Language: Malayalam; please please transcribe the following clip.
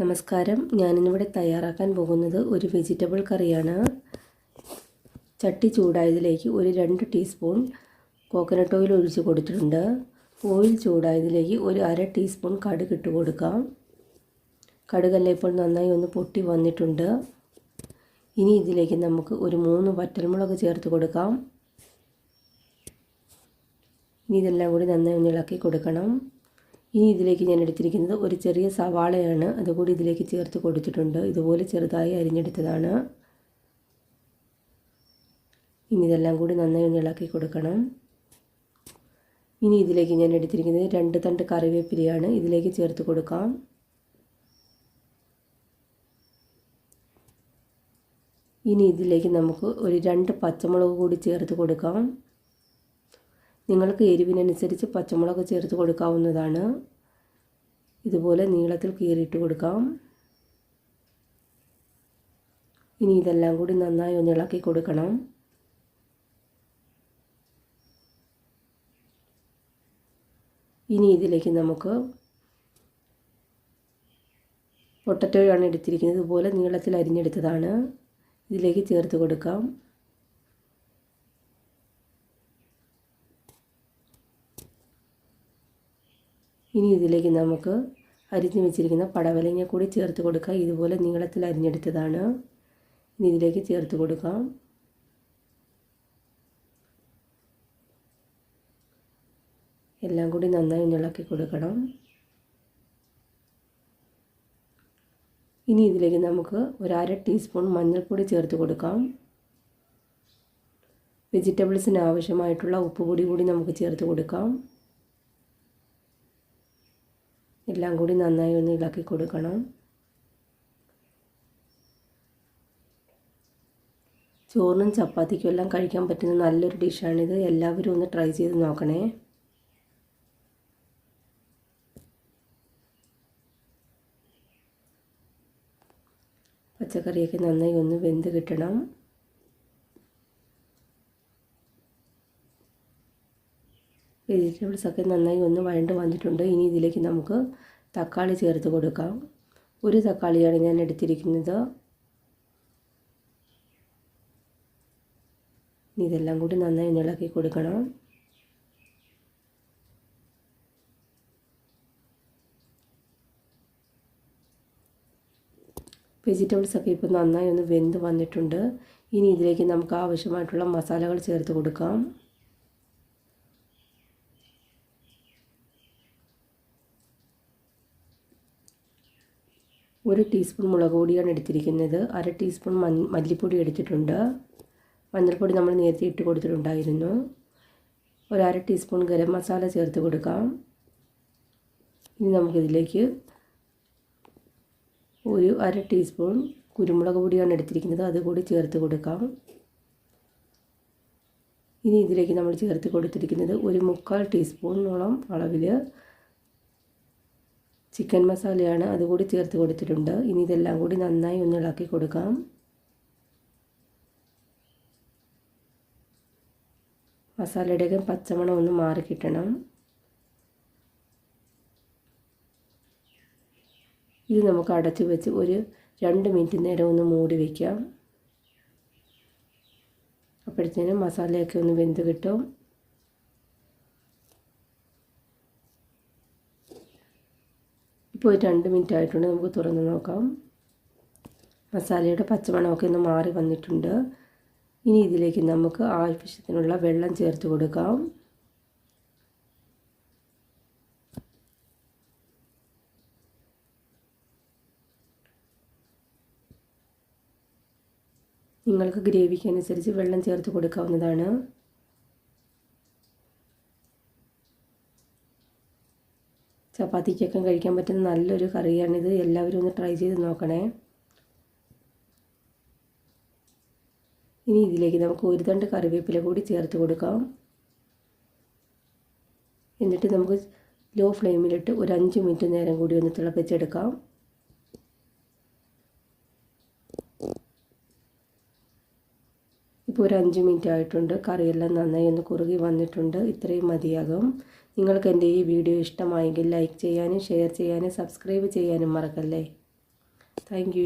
നമസ്കാരം. ഞാനിന്നിവിടെ തയ്യാറാക്കാൻ പോകുന്നത് ഒരു വെജിറ്റബിൾ കറിയാണ്. ചട്ടി ചൂടായതിലേക്ക് ഒരു രണ്ട് ടീസ്പൂൺ കോക്കനട്ട് ഓയിൽ ഒഴിച്ച് കൊടുത്തിട്ടുണ്ട്. ഓയിൽ ചൂടായതിലേക്ക് ഒരു അര ടീസ്പൂൺ കടുക് ഇട്ട് കൊടുക്കാം. കടുകല്ല ഇപ്പോൾ നന്നായി ഒന്ന് പൊട്ടി വന്നിട്ടുണ്ട്. ഇനി ഇതിലേക്ക് നമുക്ക് ഒരു മൂന്ന് വറ്റൽമുളക് ചേർത്ത് കൊടുക്കാം. ഇനി ഇതെല്ലാം കൂടി നന്നായി ഒന്ന് ഇളക്കി കൊടുക്കണം. ഇനി ഇതിലേക്ക് ഞാൻ എടുത്തിരിക്കുന്നത് ഒരു ചെറിയ സവാളയാണ്. അതുകൂടി ഇതിലേക്ക് ചേർത്ത് കൊടുത്തിട്ടുണ്ട്. ഇതുപോലെ ചെറുതായി അരിഞ്ഞെടുത്തതാണ്. ഇനി ഇതെല്ലാം കൂടി നന്നായി ഒന്ന് ഇളക്കി കൊടുക്കണം. ഇനി ഇതിലേക്ക് ഞാൻ എടുത്തിരിക്കുന്നത് രണ്ട് തണ്ട് കറിവേപ്പിലയാണ്. ഇതിലേക്ക് ചേർത്ത് കൊടുക്കാം. ഇനി ഇതിലേക്ക് നമുക്ക് ഒരു രണ്ട് പച്ചമുളക് കൂടി ചേർത്ത് കൊടുക്കാം. നിങ്ങൾക്ക് എരിവിനനുസരിച്ച് പച്ചമുളക് ചേർത്ത് കൊടുക്കാവുന്നതാണ്. ഇതുപോലെ നീളത്തിൽ കീറിയിട്ട് കൊടുക്കാം. ഇനി ഇതെല്ലാം കൂടി നന്നായി ഒന്ന് ഇളക്കി കൊടുക്കണം. ഇനി ഇതിലേക്ക് നമുക്ക് പൊട്ടറ്റോയാണ് എടുത്തിരിക്കുന്നത്. ഇതുപോലെ നീളത്തിൽ അരിഞ്ഞെടുത്തതാണ്. ഇതിലേക്ക് ചേർത്ത് കൊടുക്കാം. ഇനി ഇതിലേക്ക് നമുക്ക് അരിഞ്ഞു വെച്ചിരിക്കുന്ന പടവലങ്ങ കൂടി ചേർത്ത് കൊടുക്കുക ഇതുപോലെ നീളത്തിൽ അരിഞ്ഞെടുത്തതാണ്. ഇനി ഇതിലേക്ക് ചേർത്ത് കൊടുക്കാം. എല്ലാം കൂടി നന്നായി ഇളക്കി കൊടുക്കണം. ഇനി ഇതിലേക്ക് നമുക്ക് ഒരു അര ടീസ്പൂൺ മഞ്ഞൾപ്പൊടി ചേർത്ത് കൊടുക്കാം. വെജിറ്റബിൾസിന് ആവശ്യമായിട്ടുള്ള ഉപ്പ് പൊടി കൂടി നമുക്ക് ചേർത്ത് കൊടുക്കാം. എല്ലാം കൂടി നന്നായി ഒന്ന് ഇളക്കി കൊടുക്കണം. ചോറിനും ചപ്പാത്തിക്കും എല്ലാം കഴിക്കാൻ പറ്റുന്ന നല്ലൊരു ഡിഷാണിത്. എല്ലാവരും ഒന്ന് ട്രൈ ചെയ്ത് നോക്കണേ. പച്ചക്കറിയൊക്കെ നന്നായി ഒന്ന് വെന്ത് കിട്ടണം. വെജിറ്റബിൾസൊക്കെ നന്നായി ഒന്ന് വഴണ്ട് വന്നിട്ടുണ്ട്. ഇനി ഇതിലേക്ക് നമുക്ക് തക്കാളി ചേർത്ത് കൊടുക്കാം. ഒരു തക്കാളിയാണ് ഞാൻ എടുത്തിരിക്കുന്നത്. ഇതെല്ലാം കൂടി നന്നായി ഇളക്കി കൊടുക്കണം. വെജിറ്റബിൾസ് ഒക്കെ ഇപ്പോൾ നന്നായി ഒന്ന് വെന്ത് വന്നിട്ടുണ്ട്. ഇനി ഇതിലേക്ക് നമുക്ക് ആവശ്യമായിട്ടുള്ള മസാലകൾ ചേർത്ത് കൊടുക്കാം. ഒരു ടീസ്പൂൺ മുളക് പൊടിയാണ് എടുത്തിരിക്കുന്നത്. അര ടീസ്പൂൺ മല്ലിപ്പൊടി എടുത്തിട്ടുണ്ട്. മഞ്ഞൾപ്പൊടി നമ്മൾ നേരത്തെ ഇട്ട് കൊടുത്തിട്ടുണ്ടായിരുന്നു. ഒരു അര ടീസ്പൂൺ ഗരം മസാല ചേർത്ത് കൊടുക്കാം. ഇനി നമുക്കിതിലേക്ക് ഒരു അര ടീസ്പൂൺ കുരുമുളക് പൊടിയാണ് എടുത്തിരിക്കുന്നത്. അതുകൂടി ചേർത്ത് കൊടുക്കാം. ഇനി ഇതിലേക്ക് നമ്മൾ ചേർത്ത് കൊടുത്തിരിക്കുന്നത് ഒരു മുക്കാൽ ടീസ്പൂണോളം അളവിൽ ചിക്കൻ മസാലയാണ് അതുകൂടി ചേർത്ത് കൊടുത്തിട്ടുണ്ട്. ഇനി ഇതെല്ലാം കൂടി നന്നായി ഒന്ന് ഇളക്കി കൊടുക്കാം. മസാലയുടെയൊക്കെ പച്ചമണം ഒന്ന് മാറി കിട്ടണം. ഇത് നമുക്ക് അടച്ചു വെച്ച് ഒരു രണ്ട് മിനിറ്റ് നേരം ഒന്ന് മൂടി വയ്ക്കാം അപ്പോഴത്തേനും മസാലയൊക്കെ ഒന്ന് വെന്ത് കിട്ടും. ഇപ്പോൾ രണ്ട് മിനിറ്റ് ആയിട്ടുണ്ട്. നമുക്ക് തുറന്ന് നോക്കാം. മസാലയുടെ പച്ചമണമൊക്കെ ഒന്ന് മാറി വന്നിട്ടുണ്ട്. ഇനി ഇതിലേക്ക് നമുക്ക് ആവശ്യത്തിനുള്ള വെള്ളം ചേർത്ത് കൊടുക്കാം. നിങ്ങൾക്ക് ഗ്രേവിക്ക് അനുസരിച്ച് വെള്ളം ചേർത്ത് കൊടുക്കാവുന്നതാണ്. ചപ്പാത്തിക്കൊക്കെ കഴിക്കാൻ പറ്റുന്ന നല്ലൊരു കറിയാണിത്. എല്ലാവരും ഒന്ന് ട്രൈ ചെയ്ത് നോക്കണേ. ഇനി ഇതിലേക്ക് നമുക്ക് ഒരു തണ്ട് കറിവേപ്പില കൂടി ചേർത്ത് കൊടുക്കാം. എന്നിട്ട് നമുക്ക് ലോ ഫ്ലെയിമിലിട്ട് ഒരു അഞ്ച് മിനിറ്റ് നേരം കൂടി ഒന്ന് തിളപ്പിച്ചെടുക്കാം. ഇപ്പോൾ ഒരു അഞ്ച് മിനിറ്റ് ആയിട്ടുണ്ട്. കറിയെല്ലാം നന്നായി ഒന്ന് കുറുകി വന്നിട്ടുണ്ട്. ഇത്രയും മതിയാകും. നിങ്ങൾക്ക് എന്റെ ഈ വീഡിയോ ഇഷ്ടമായെങ്കിൽ ലൈക്ക് ചെയ്യാനും ഷെയർ ചെയ്യാനും സബ്സ്ക്രൈബ് ചെയ്യാനും മറക്കല്ലേ? താങ്ക്